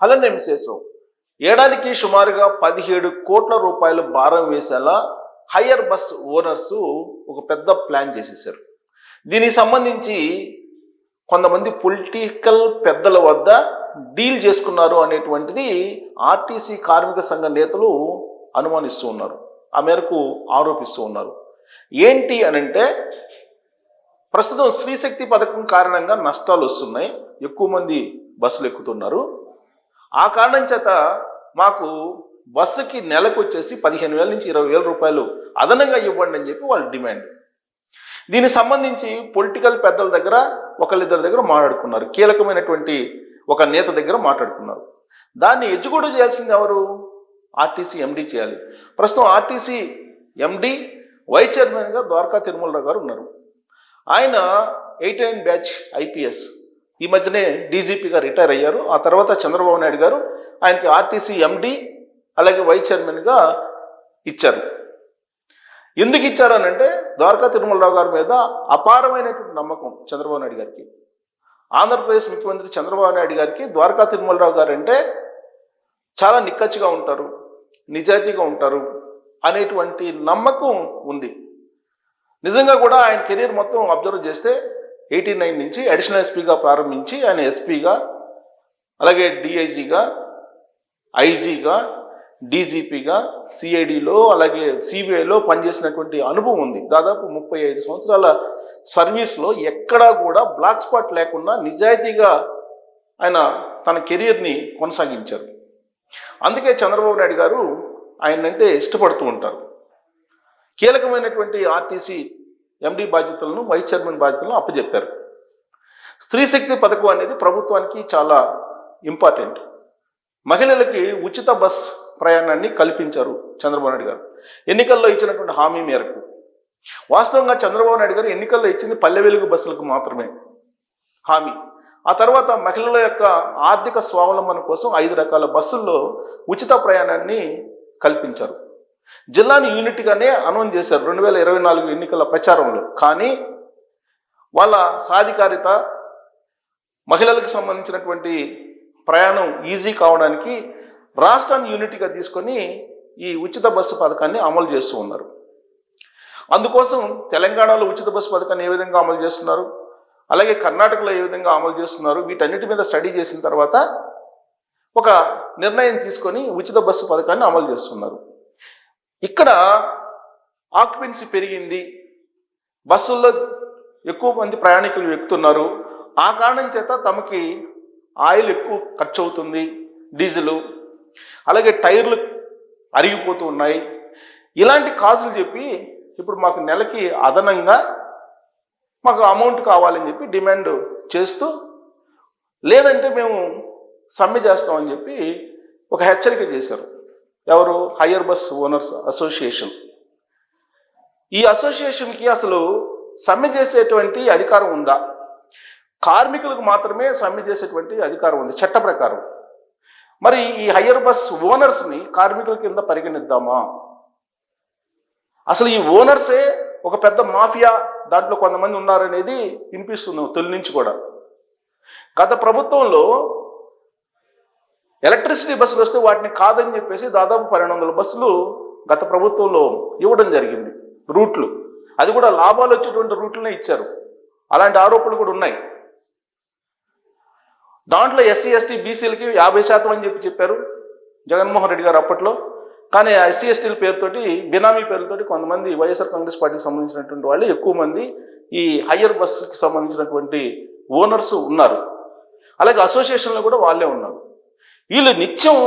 Hello విశేషం. ఏడాదికి సుమారుగా పదిహేడు కోట్ల రూపాయల భారం వేసేలా హయ్యర్ బస్ ఓనర్స్ ఒక పెద్ద ప్లాన్ చేసేసారు దీనికి సంబంధించి కొంతమంది పొలిటికల్ పెద్దల వద్ద డీల్ చేసుకున్నారు అనేటువంటిది ఆర్టీసీ కార్మిక సంఘ నేతలు అనుమానిస్తూ ఉన్నారు. ఆ మేరకు ఆరోపిస్తూ ఉన్నారు. ఏంటి అనంటే ప్రస్తుతం స్త్రీశక్తి పథకం కారణంగా నష్టాలు వస్తున్నాయి. ఎక్కువ మంది బస్సులు ఎక్కుతున్నారు. ఆ కారణం చేత మాకు బస్సుకి నెలకు వచ్చేసి పదిహేను వేల నుంచి ఇరవై వేల రూపాయలు అదనంగా ఇవ్వండి అని చెప్పి వాళ్ళ డిమాండ్. దీనికి సంబంధించి పొలిటికల్ పెద్దల దగ్గర ఒకళ్ళిద్దరి దగ్గర మాట్లాడుకున్నారు. కీలకమైనటువంటి ఒక నేత దగ్గర మాట్లాడుకున్నారు. దాన్ని ఎగ్జిక్యూటివ్ చేయాల్సింది ఎవరు? ఆర్టీసీ ఎండి చేయాలి. ప్రస్తుతం ఆర్టీసీ ఎండీ వైస్ చైర్మన్గా ద్వారకా తిరుమలరావు గారు ఉన్నారు. ఆయన ఎయిట్ నైన్ బ్యాచ్ ఐపీఎస్. ఈ మధ్యనే డీజీపీగా రిటైర్ అయ్యారు. ఆ తర్వాత చంద్రబాబు నాయుడు గారు ఆయనకి ఆర్టీసీ ఎండి అలాగే వైస్ చైర్మన్గా ఇచ్చారు. ఎందుకు ఇచ్చారనంటే ద్వారకా తిరుమలరావు గారి మీద అపారమైనటువంటి నమ్మకం చంద్రబాబు నాయుడు గారికి. ఆంధ్రప్రదేశ్ ముఖ్యమంత్రి చంద్రబాబు నాయుడు గారికి ద్వారకా తిరుమలరావు గారు అంటే చాలా నిక్కచ్చిగా ఉంటారు నిజాయితీగా ఉంటారు అనేటువంటి నమ్మకం ఉంది. నిజంగా కూడా ఆయన కెరీర్ మొత్తం అబ్జర్వ్ చేస్తే ఎయిటీ నైన్ నుంచి అడిషనల్ ఎస్పీగా ప్రారంభించి ఆయన ఎస్పీగా అలాగే డిఐజీగా ఐజీగా డీజీపీగా సిఐడిలో అలాగే సిబిఐలో పనిచేసినటువంటి అనుభవం ఉంది. దాదాపు ముప్పై ఐదు సంవత్సరాల సర్వీస్లో ఎక్కడా కూడా బ్లాక్ స్పాట్ లేకుండా నిజాయితీగా ఆయన తన కెరీర్ని కొనసాగించారు. అందుకే చంద్రబాబు నాయుడు గారు ఆయనంటే ఇష్టపడుతూ ఉంటారు. కీలకమైనటువంటి ఆర్టీసీ ఎండి బాధ్యతలను వైస్ చైర్మన్ బాధ్యతలను అప్పచెప్పారు స్త్రీ శక్తి పథకం అనేది ప్రభుత్వానికి చాలా ఇంపార్టెంట్ మహిళలకి ఉచిత బస్ ప్రయాణాన్ని కల్పించారు చంద్రబాబు నాయుడు గారు. ఎన్నికల్లో ఇచ్చినటువంటి హామీ మేరకు. వాస్తవంగా చంద్రబాబు నాయుడు గారు ఎన్నికల్లో ఇచ్చింది పల్లె వెలుగు బస్సులకు మాత్రమే హామీ. ఆ తర్వాత మహిళల యొక్క ఆర్థిక స్వావలంబన కోసం ఐదు రకాల బస్సుల్లో ఉచిత ప్రయాణాన్ని కల్పించారు. జిల్లాని యూనిట్గానే అనౌన్స్ చేశారు రెండు వేల ఇరవై నాలుగు ఎన్నికల ప్రచారంలో. కానీ వాళ్ళ సాధికారిత మహిళలకు సంబంధించినటువంటి ప్రయాణం ఈజీ కావడానికి రాష్ట్రాన్ని యూనిట్గా తీసుకొని ఈ ఉచిత బస్సు పథకాన్ని అమలు చేస్తూ ఉన్నారు. అందుకోసం తెలంగాణలో ఉచిత బస్సు పథకాన్ని ఏ విధంగా అమలు చేస్తున్నారు? అలాగే కర్ణాటకలో ఏ విధంగా అమలు చేస్తున్నారు? వీటన్నిటి మీద స్టడీ చేసిన తర్వాత ఒక నిర్ణయం తీసుకొని ఉచిత బస్సు పథకాన్ని అమలు చేస్తున్నారు. ఇక్కడ ఆక్యుపెన్సీ పెరిగింది. బస్సుల్లో ఎక్కువ మంది ప్రయాణికులు ఎక్కుతున్నారు. ఆ కారణం చేత తమకి ఆయిల్ ఎక్కువ ఖర్చు అవుతుంది డీజిల్ అలాగే టైర్లు అరిగిపోతూ ఉన్నాయి. ఇలాంటి కాజులు చెప్పి ఇప్పుడు మాకు నెలకి అదనంగా మాకు అమౌంట్ కావాలని చెప్పి డిమాండ్ చేస్తూ లేదంటే మేము సమ్మె చేస్తామని చెప్పి ఒక హెచ్చరిక చేశారు. ఎవరు? Hire bus owners association. ఈ అసోసియేషన్కి అసలు సమ్మె చేసేటువంటి అధికారం ఉందా? కార్మికులకు మాత్రమే సమ్మె చేసేటువంటి అధికారం ఉంది చట్ట ప్రకారం. మరి ఈ హయ్యర్ బస్ ఓనర్స్ని కార్మికుల కింద పరిగణిద్దామా? అసలు ఈ ఓనర్సే ఒక పెద్ద మాఫియా దాంట్లో కొంతమంది ఉన్నారనేది వినిపిస్తుంది తొలి నుంచి కూడా. గత ప్రభుత్వంలో ఎలక్ట్రిసిటీ బస్సులు వస్తే వాటిని కాదని చెప్పేసి దాదాపు పన్నెండు వందల బస్సులు గత ప్రభుత్వంలో ఇవ్వడం జరిగింది. రూట్లు. అది కూడా లాభాలు వచ్చేటువంటి రూట్లనే ఇచ్చారు. అలాంటి ఆరోపణలు కూడా ఉన్నాయి. దాంట్లో ఎస్సీ ఎస్టీ బీసీలకి యాభై శాతం అని చెప్పి చెప్పారు జగన్మోహన్ రెడ్డి గారు అప్పట్లో. కానీ ఎస్సీ ఎస్టీల పేరుతోటి బినామీ పేరుతోటి కొంతమంది వైఎస్ఆర్ కాంగ్రెస్ పార్టీకి సంబంధించినటువంటి వాళ్ళు ఎక్కువ మంది ఈ హయ్యర్ బస్సుకి సంబంధించినటువంటి ఓనర్స్ ఉన్నారు. అలాగే అసోసియేషన్లో కూడా వాళ్ళే ఉన్నారు. వీళ్ళు నిత్యం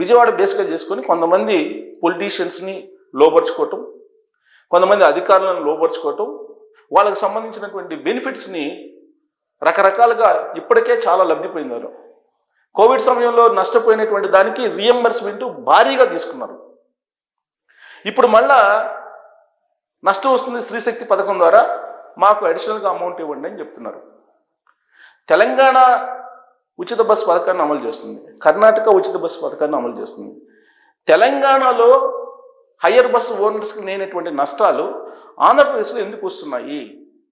విజయవాడ బేస్గా చేసుకొని కొంతమంది పొలిటీషియన్స్ని లోపరుచుకోవటం కొంతమంది అధికారులను లోపరుచుకోవటం వాళ్ళకి సంబంధించినటువంటి బెనిఫిట్స్ని రకరకాలుగా ఇప్పటికే చాలా లబ్ధిపోయినారు కోవిడ్ సమయంలో నష్టపోయినటువంటి దానికి రియంబర్స్మెంట్ భారీగా తీసుకున్నారు. ఇప్పుడు మళ్ళా నష్టం వస్తుంది స్త్రీశక్తి పథకం ద్వారా మాకు అడిషనల్గా అమౌంట్ ఇవ్వండి అని చెప్తున్నారు. తెలంగాణ ఉచిత బస్ పథకాన్ని అమలు చేస్తుంది. కర్ణాటక ఉచిత బస్ పథకాన్ని అమలు చేస్తుంది. తెలంగాణలో హయ్యర్ బస్సు ఓనర్స్కి లేనటువంటి నష్టాలు ఆంధ్రప్రదేశ్లో ఎందుకు వస్తున్నాయి?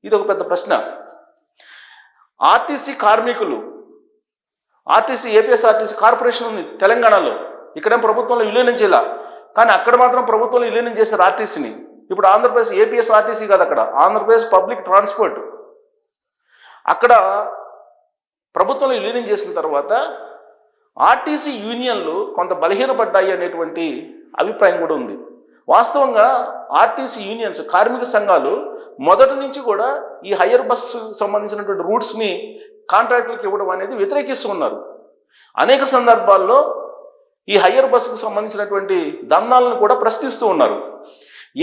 ఇది ఒక పెద్ద ప్రశ్న. ఆర్టీసీ కార్మికులు ఆర్టీసీ ఏపీఎస్ఆర్టీసీ కార్పొరేషన్ ఉంది తెలంగాణలో. ఇక్కడేం ప్రభుత్వంలో విలీనం చేయాల. కానీ అక్కడ మాత్రం ప్రభుత్వంలో విలీనం చేశారు ఆర్టీసీని. ఇప్పుడు ఆంధ్రప్రదేశ్ ఏపీఎస్ఆర్టీసీ కాదు అక్కడ. Andhra Pradesh public transport. అక్కడ ప్రభుత్వంలో విలీనం చేసిన తర్వాత ఆర్టీసీ యూనియన్లు కొంత బలహీనపడ్డాయి అనేటువంటి అభిప్రాయం కూడా ఉంది. వాస్తవంగా ఆర్టీసీ యూనియన్స్ కార్మిక సంఘాలు మొదటి నుంచి కూడా ఈ హయ్యర్ బస్సు సంబంధించినటువంటి రూట్స్ని కాంట్రాక్టులకు ఇవ్వడం అనేది వ్యతిరేకిస్తూ ఉన్నారు. అనేక సందర్భాల్లో ఈ హయ్యర్ బస్సుకు సంబంధించినటువంటి దందాలను కూడా ప్రశ్నిస్తూ ఉన్నారు.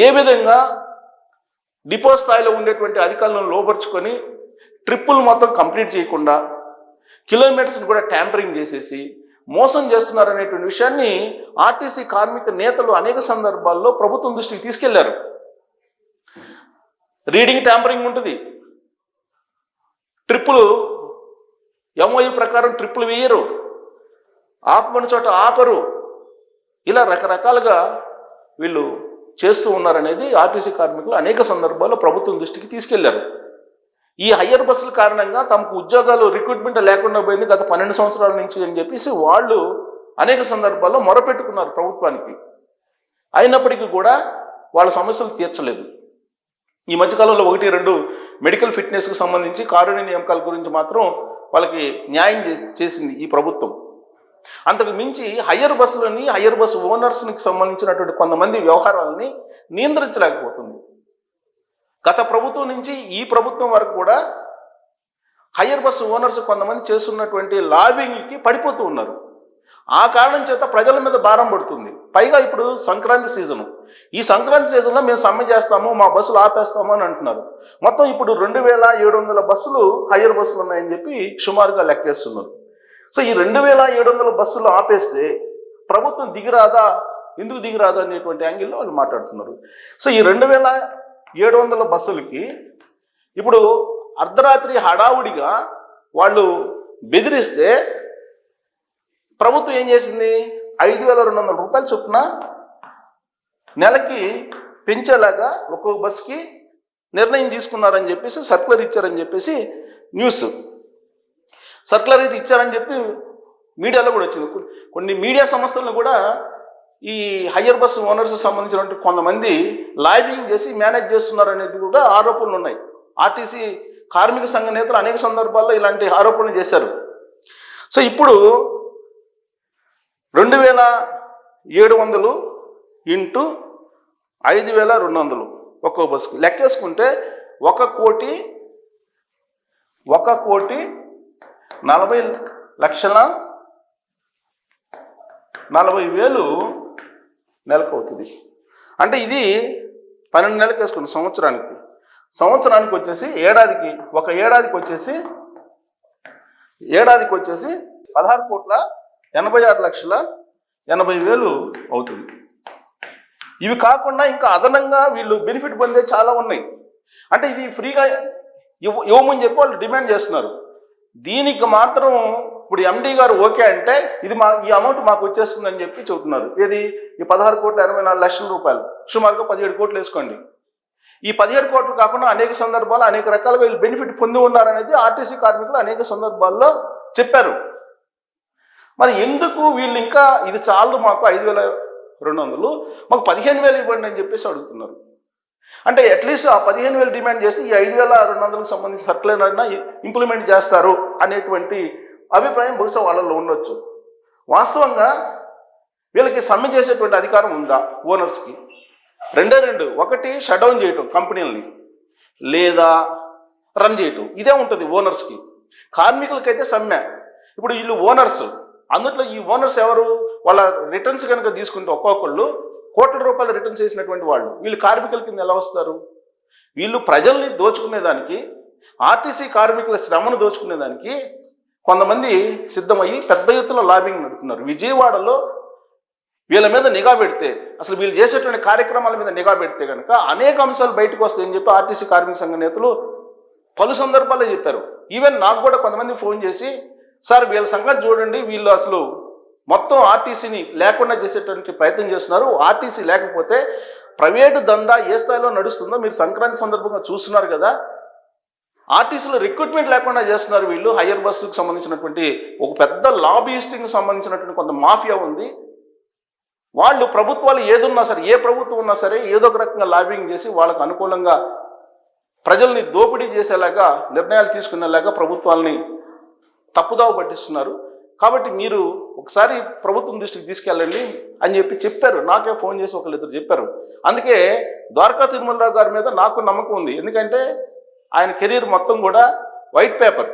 ఏ విధంగా డిపో స్థాయిలో ఉండేటువంటి అధికారులను లోపరుచుకొని ట్రిప్పులు మొత్తం కంప్లీట్ చేయకుండా కిలోమీటర్స్ని కూడా ట్యాంపరింగ్ చేసేసి మోసం చేస్తున్నారు అనేటువంటి విషయాన్ని ఆర్టీసీ కార్మిక నేతలు అనేక సందర్భాల్లో ప్రభుత్వం దృష్టికి తీసుకెళ్ళారు. రీడింగ్ ట్యాంపరింగ్ ఉంటుంది. ట్రిప్పులు ఎంఓయు ప్రకారం ట్రిప్పులు వేయరు. ఆపమని చోట ఆపరు. ఇలా రకరకాలుగా వీళ్ళు చేస్తూ ఉన్నారనేది ఆర్టీసీ కార్మికులు అనేక సందర్భాల్లో ప్రభుత్వం దృష్టికి తీసుకెళ్ళారు. ఈ హయ్యర్ బస్సుల కారణంగా తమకు ఉద్యోగాలు రిక్రూట్మెంట్ లేకుండా పోయింది గత పన్నెండు సంవత్సరాల నుంచి అని చెప్పేసి వాళ్ళు అనేక సందర్భాల్లో మొరపెట్టుకున్నారు ప్రభుత్వానికి. అయినప్పటికీ కూడా వాళ్ళ సమస్యలు తీర్చలేదు. ఈ మధ్యకాలంలో ఒకటి రెండు మెడికల్ ఫిట్నెస్కి సంబంధించి కారుణ్య నియామకాల గురించి మాత్రం వాళ్ళకి న్యాయం చేసింది ఈ ప్రభుత్వం. అంతకు మించి హయ్యర్ బస్సులని హయ్యర్ బస్సు ఓనర్స్కి సంబంధించినటువంటి కొంతమంది వ్యవహారాలని నియంత్రించలేకపోతుంది. గత ప్రభుత్వం నుంచి ఈ ప్రభుత్వం వరకు కూడా హయ్యర్ బస్సు ఓనర్స్ కొంతమంది చేస్తున్నటువంటి లాబింగ్కి పడిపోతూ ఉన్నారు. ఆ కారణం చేత ప్రజల మీద భారం పడుతుంది. పైగా ఇప్పుడు సంక్రాంతి సీజను. ఈ సంక్రాంతి సీజన్లో మేము సమ్మె చేస్తాము మా బస్సులు ఆపేస్తాము అని అంటున్నారు. మొత్తం ఇప్పుడు రెండు వేల ఏడు వందల బస్సులు హయ్యర్ బస్సులు ఉన్నాయని చెప్పి సుమారుగా లెక్కేస్తున్నారు. సో ఈ రెండు వేల ఏడు వందల బస్సులు ఆపేస్తే ప్రభుత్వం దిగిరాదా? ఎందుకు దిగిరాదా? అనేటువంటి యాంగిల్లో వాళ్ళు మాట్లాడుతున్నారు. సో ఈ రెండు వేల ఏడు వందల బస్సులకి ఇప్పుడు అర్ధరాత్రి హడావుడిగా వాళ్ళు బెదిరిస్తే ప్రభుత్వం ఏం చేసింది? ఐదు వేల రెండు వందల రూపాయల చొప్పున నెలకి పెంచేలాగా ఒక్కొక్క బస్సుకి నిర్ణయం తీసుకున్నారని చెప్పేసి సర్కులర్ ఇచ్చారని చెప్పేసి న్యూస్. సర్కులర్ అయితే ఇచ్చారని చెప్పి మీడియాలో కూడా వచ్చింది. కొన్ని మీడియా సంస్థలను కూడా ఈ హయ్యర్ బస్సు ఓనర్స్ సంబంధించినటువంటి కొంతమంది లాబింగ్ చేసి మేనేజ్ చేస్తున్నారు అనేది కూడా ఆరోపణలు ఉన్నాయి. ఆర్టీసీ కార్మిక సంఘ నేతలు అనేక సందర్భాల్లో ఇలాంటి ఆరోపణలు చేశారు. సో ఇప్పుడు రెండు వేల ఏడు వందలు ఇంటూ ఐదు వేల రెండు వందలు ఒక్కో బస్సుకు లెక్కేసుకుంటే ఒక కోటి ఒక కోటి నలభై లక్షల నలభై వేలు నెలకు అవుతుంది అంటే ఇది పన్నెండు నెలలకు వేసుకుని సంవత్సరానికి. సంవత్సరానికి వచ్చేసి ఏడాదికి ఒక ఏడాదికి వచ్చేసి ఏడాదికి వచ్చేసి పదహారు కోట్ల ఎనభై ఆరు లక్షల ఎనభై వేలు అవుతుంది. ఇవి కాకుండా ఇంకా అదనంగా వీళ్ళు బెనిఫిట్ పొందే చాలా ఉన్నాయి. అంటే ఇది ఫ్రీగా ఇవ్వమని చెప్పి వాళ్ళు డిమాండ్ చేస్తున్నారు. దీనికి మాత్రం ఇప్పుడు ఎండీ గారు ఓకే అంటే ఇది మా ఈ అమౌంట్ మాకు వచ్చేస్తుందని చెప్పి చెబుతున్నారు. ఏది? ఈ పదహారు కోట్ల ఎనభై నాలుగు లక్షల రూపాయలు. సుమారుగా పదిహేడు కోట్లు వేసుకోండి. ఈ పదిహేడు కోట్లు కాకుండా అనేక సందర్భాల్లో అనేక రకాలుగా వీళ్ళు బెనిఫిట్ పొంది ఉన్నారనేది ఆర్టీసీ కార్మికులు అనేక సందర్భాల్లో చెప్పారు. మరి ఎందుకు వీళ్ళు ఇంకా ఇది చాలు మాకు ఐదు వేల రెండు వందలు మాకు పదిహేను వేలు ఇవ్వండి అని చెప్పేసి అడుగుతున్నారు. అంటే అట్లీస్ట్ ఆ పదిహేను వేలు డిమాండ్ చేసి ఈ ఐదు వేల రెండు వందలకు సంబంధించిన సర్కులర్ ఇంప్లిమెంట్ చేస్తారు అనేటువంటి అభిప్రాయం బహుశా వాళ్ళలో ఉండొచ్చు. వాస్తవంగా వీళ్ళకి సమ్మె చేసేటువంటి అధికారం ఉందా ఓనర్స్కి? రెండే రెండు. ఒకటి షట్ డౌన్ చేయటం కంపెనీలని. లేదా రన్ చేయటం. ఇదే ఉంటుంది ఓనర్స్కి. కార్మికులకైతే సమ్మె. ఇప్పుడు వీళ్ళు ఓనర్స్. అందుట్లో ఈ ఓనర్స్ ఎవరు? వాళ్ళ రిటర్న్స్ కనుక తీసుకుంటే ఒక్కొక్కళ్ళు కోట్ల రూపాయలు రిటర్న్స్ చేసినటువంటి వాళ్ళు. వీళ్ళు కార్మికుల కింద ఎలా వస్తారు? వీళ్ళు ప్రజల్ని దోచుకునేదానికి ఆర్టీసీ కార్మికుల శ్రమను దోచుకునేదానికి కొంతమంది సిద్ధమయ్యి పెద్ద ఎత్తున లాబింగ్ నడుపుతున్నారు. విజయవాడలో వీళ్ళ మీద నిఘా పెడితే అసలు వీళ్ళు చేసేటువంటి కార్యక్రమాల మీద నిఘా పెడితే కనుక అనేక అంశాలు బయటకు వస్తాయని చెప్పి ఆర్టీసీ కార్మిక సంఘ నేతలు పలు సందర్భాల్లో చెప్పారు. ఈవెన్ నాకు కూడా కొంతమంది ఫోన్ చేసి సార్ వీళ్ళ సంగతి చూడండి వీళ్ళు అసలు మొత్తం ఆర్టీసీని లేకుండా చేసేటువంటి ప్రయత్నం చేస్తున్నారు. ఆర్టీసీ లేకపోతే ప్రైవేటు దందా ఏ స్థాయిలో నడుస్తుందో మీరు సంక్రాంతి సందర్భంగా చూస్తున్నారు కదా ఆర్టీసీలో రిక్రూట్మెంట్ లేకుండా చేస్తున్నారు వీళ్ళు. హయ్యర్ బస్సుకు సంబంధించినటువంటి ఒక పెద్ద లాబీయిస్టింగ్ సంబంధించినటువంటి కొంత మాఫియా ఉంది. వాళ్ళు ప్రభుత్వాలు ఏదున్నా సరే ఏ ప్రభుత్వం ఉన్నా సరే ఏదో ఒక రకంగా లాబింగ్ చేసి వాళ్ళకు అనుకూలంగా ప్రజల్ని దోపిడీ చేసేలాగా నిర్ణయాలు తీసుకునేలాగా ప్రభుత్వాలని తప్పుదావ పట్టిస్తున్నారు. కాబట్టి మీరు ఒకసారి ప్రభుత్వం దృష్టికి తీసుకెళ్ళండి అని చెప్పి చెప్పారు. నాకే ఫోన్ చేసి ఒకళ్ళిద్దరు చెప్పారు. అందుకే ద్వారకా తిరుమలరావు గారి మీద నాకు నమ్మకం ఉంది. ఎందుకంటే ఆయన కెరీర్ మొత్తం కూడా వైట్ పేపర్.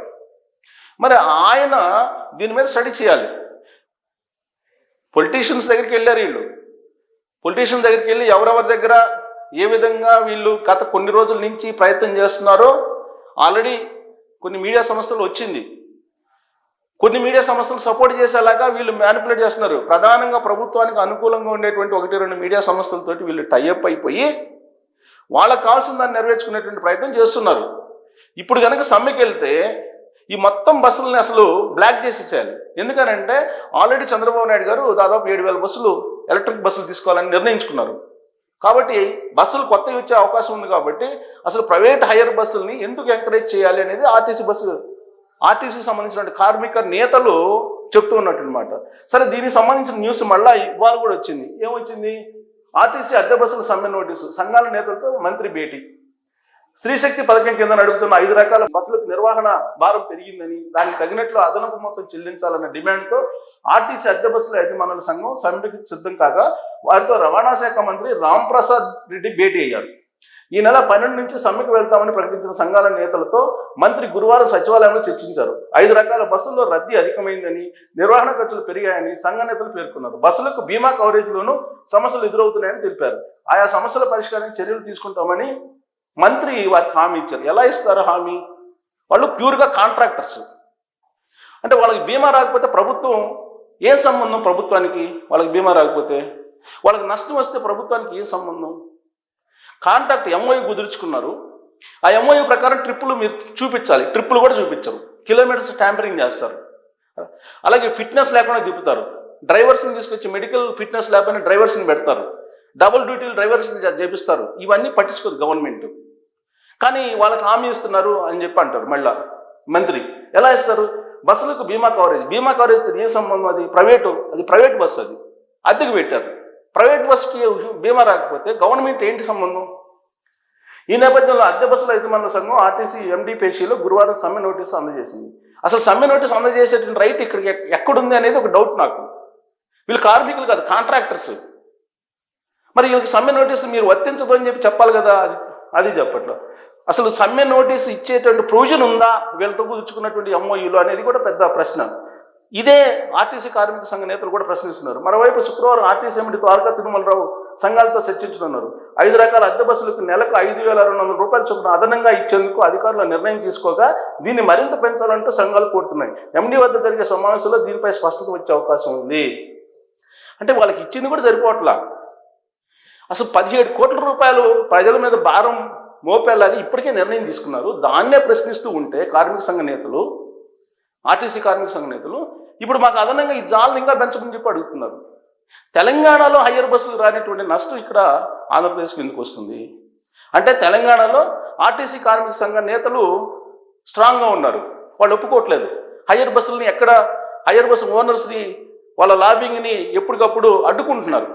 మరి ఆయన దీని మీద స్టడీ చేయాలి. పొలిటీషియన్స్ దగ్గరికి వెళ్ళారు వీళ్ళు. పొలిటీషియన్ దగ్గరికి వెళ్ళి ఎవరెవరి దగ్గర ఏ విధంగా వీళ్ళు గత కొన్ని రోజుల నుంచి ప్రయత్నం చేస్తున్నారో ఆల్రెడీ కొన్ని మీడియా సంస్థలు వచ్చింది. కొన్ని మీడియా సంస్థలు సపోర్ట్ చేసేలాగా వీళ్ళు మ్యానిపులేట్ చేస్తున్నారు. ప్రధానంగా ప్రభుత్వానికి అనుకూలంగా ఉండేటువంటి ఒకటి రెండు మీడియా సంస్థలతోటి వీళ్ళు టైఅప్ అయిపోయి వాళ్ళకి కావాల్సిన దాన్ని నెరవేర్చుకునేటువంటి ప్రయత్నం చేస్తున్నారు. ఇప్పుడు కనుక సమ్మెకి వెళ్తే ఈ మొత్తం బస్సులని అసలు బ్లాక్ చేసేసేయాలి. ఎందుకనంటే ఆల్రెడీ చంద్రబాబు నాయుడు గారు దాదాపు ఏడు వేల బస్సులు ఎలక్ట్రిక్ బస్సులు తీసుకోవాలని నిర్ణయించుకున్నారు. కాబట్టి బస్సులు కొత్తవి వచ్చే అవకాశం ఉంది కాబట్టి అసలు ప్రైవేట్ హైయర్ బస్సుల్ని ఎందుకు ఎంకరేజ్ చేయాలి అనేది ఆర్టీసీ బస్సు ఆర్టీసీకి సంబంధించిన కార్మిక నేతలు చెప్తూ ఉన్నట్టు అనమాట సరే దీనికి సంబంధించిన న్యూస్ మళ్ళీ ఇవాళ కూడా వచ్చింది. ఏమొచ్చింది? ఆర్టీసీ అద్దె బస్సుల సమ్మె నోటీసు సంఘాల నేతలతో మంత్రి భేటీ. స్త్రీశక్తి పథకం కింద నడుపుతున్న ఐదు రకాల బస్సులకు నిర్వహణ భారం పెరిగిందని దానికి తగినట్లు అదనపు మొత్తం చెల్లించాలన్న డిమాండ్తో ఆర్టీసీ అద్దె బస్సుల యజమానుల సంఘం సమ్మెకి సిద్ధం కాగా వారితో రవాణా శాఖ మంత్రి రామ్ ప్రసాద్ రెడ్డి భేటీ అయ్యారు. ఈ నెల పన్నెండు నుంచి సమ్మెకు వెళ్తామని ప్రకటించిన సంఘాల నేతలతో మంత్రి గురువారం సచివాలయంలో చర్చించారు. ఐదు రకాల బస్సుల్లో రద్దీ అధికమైందని నిర్వహణ ఖర్చులు పెరిగాయని సంఘ నేతలు పేర్కొన్నారు. బస్సులకు బీమా కవరేజ్లోనూ సమస్యలు ఎదురవుతున్నాయని తెలిపారు. ఆయా సమస్యల పరిష్కారానికి చర్యలు తీసుకుంటామని మంత్రి వారికి హామీ ఇచ్చారు. ఎలా ఇస్తారు హామీ? వాళ్ళు ప్యూర్గా కాంట్రాక్టర్స్. అంటే వాళ్ళకి బీమా రాకపోతే ప్రభుత్వం ఏ సంబంధం ప్రభుత్వానికి? వాళ్ళకి బీమా రాకపోతే? వాళ్ళకి నష్టం వస్తే ప్రభుత్వానికి ఏ సంబంధం? కాంట్రాక్ట్ ఎంఓయూ కుదుర్చుకున్నారు. ఆ ఎంఓయూ ప్రకారం ట్రిప్పులు మీరు చూపించాలి. ట్రిప్పులు కూడా చూపించరు. కిలోమీటర్స్ ట్యాంపరింగ్ చేస్తారు. అలాగే ఫిట్నెస్ లేకుండా దిప్పుతారు డ్రైవర్స్ని తీసుకొచ్చి మెడికల్ ఫిట్నెస్ లేకపోయినా డ్రైవర్స్ని పెడతారు. డబుల్ డ్యూటీలు డ్రైవర్స్ని చేపిస్తారు ఇవన్నీ పట్టించుకోదు గవర్నమెంట్. కానీ వాళ్ళకి హామీ ఇస్తున్నారు అని చెప్పి అంటారు మళ్ళా మంత్రి. ఎలా ఇస్తారు? బస్సులకు బీమా కవరేజ్. బీమా కవరేజ్ ఏ సంబంధం అది? ప్రైవేటు. అది ప్రైవేట్ బస్సు అది. అద్దెకు పెట్టారు. ప్రైవేట్ బస్కి బీమా రాకపోతే గవర్నమెంట్ ఏంటి సంబంధం? ఈ నేపథ్యంలో అద్దె బస్సుల యజమానుల సంఘం ఆర్టీసీ ఎండిపేషీలో గురువారం సమ్మె నోటీసు అందజేసింది. అసలు సమ్మె నోటీసు అందజేసేటువంటి రైట్ ఇక్కడికి ఎక్కడుంది అనేది ఒక డౌట్ నాకు. వీళ్ళు కార్మికులు కాదు కాంట్రాక్టర్స్. మరి వీళ్ళకి సమ్మె నోటీసు మీరు వర్తించదు అని చెప్పి చెప్పాలి కదా అది అది చెప్పట్లో. అసలు సమ్మె నోటీసు ఇచ్చేటువంటి ప్రొవిజన్ ఉందా? వీళ్ళతో కూర్చుకున్నటువంటి ఎంఓయూలు అనేది కూడా పెద్ద ప్రశ్న. ఇదే ఆర్టీసీ కార్మిక సంఘ నేతలు కూడా ప్రశ్నిస్తున్నారు. మరోవైపు శుక్రవారం ఆర్టీసీ ఎండి ద్వారకా తిరుమలరావు సంఘాలతో చర్చించనున్నారు ఐదు రకాల అద్దె బస్సులకు నెలకు ఐదు వేల రెండు వందల రూపాయల చొప్పున అదనంగా ఇచ్చేందుకు అధికారులు నిర్ణయం తీసుకోగా దీన్ని మరింత పెంచాలంటూ సంఘాలు కోరుతున్నాయి. ఎండి వద్ద జరిగే సమావేశంలో దీనిపై స్పష్టత వచ్చే అవకాశం ఉంది. అంటే వాళ్ళకి ఇచ్చింది కూడా సరిపోవట్లా. అసలు పదిహేడు కోట్ల రూపాయలు ప్రజల మీద భారం మోపేలాగా ఇప్పటికే నిర్ణయం తీసుకున్నారు. దాన్నే ప్రశ్నిస్తూ ఉంటే కార్మిక సంఘ నేతలు ఆర్టీసీ కార్మిక సంఘ నేతలు ఇప్పుడు మాకు అదనంగా ఈ జాలను ఇంకా పెంచమని చెప్పి అడుగుతున్నారు. తెలంగాణలో హయ్యర్ బస్సులు రానటువంటి నష్టం ఇక్కడ ఆంధ్రప్రదేశ్కి ఎందుకు వస్తుంది? అంటే తెలంగాణలో ఆర్టీసీ కార్మిక సంఘ నేతలు స్ట్రాంగ్గా ఉన్నారు. వాళ్ళు ఒప్పుకోవట్లేదు. హయ్యర్ బస్సులని ఎక్కడ హయ్యర్ బస్సు ఓనర్స్ని వాళ్ళ లాబింగ్ని ఎప్పటికప్పుడు అడ్డుకుంటున్నారు.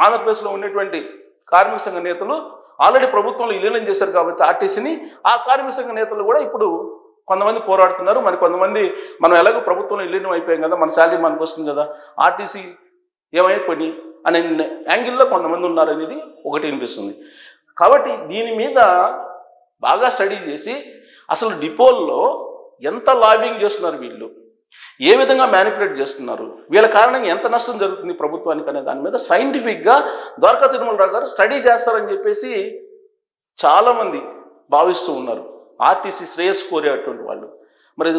ఆంధ్రప్రదేశ్లో ఉండేటువంటి కార్మిక సంఘ నేతలు ఆల్రెడీ ప్రభుత్వంలో విలీనం చేశారు కాబట్టి ఆర్టీసీని. ఆ కార్మిక సంఘ నేతలు కూడా ఇప్పుడు కొంతమంది పోరాడుతున్నారు. మరి కొంతమంది మనం ఎలాగో ప్రభుత్వంలో విలీనం అయిపోయాం కదా మన శాలరీ మనకు వస్తుంది కదా ఆర్టీసీ ఏమైనా పని అనే యాంగిల్లో కొంతమంది ఉన్నారనేది ఒకటి వినిపిస్తుంది. కాబట్టి దీని మీద బాగా స్టడీ చేసి అసలు డిపోల్లో ఎంత లాబింగ్ చేస్తున్నారు వీళ్ళు? ఏ విధంగా మ్యానిపులేట్ చేస్తున్నారు? వీళ్ళ కారణంగా ఎంత నష్టం జరుగుతుంది ప్రభుత్వానికి అనే దాని మీద సైంటిఫిక్గా ద్వారకా తిరుమలరావు గారు స్టడీ చేస్తారని చెప్పేసి చాలామంది భావిస్తూ ఉన్నారు. ఆర్టీసీ శ్రేయస్ కోరేటువంటి వాళ్ళు. మరి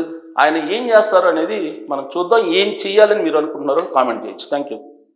ఆయన ఏం చేస్తారు అనేది మనం చూద్దాం ఏం చేయాలని మీరు అనుకుంటున్నారో కామెంట్ చేయొచ్చు. Thank you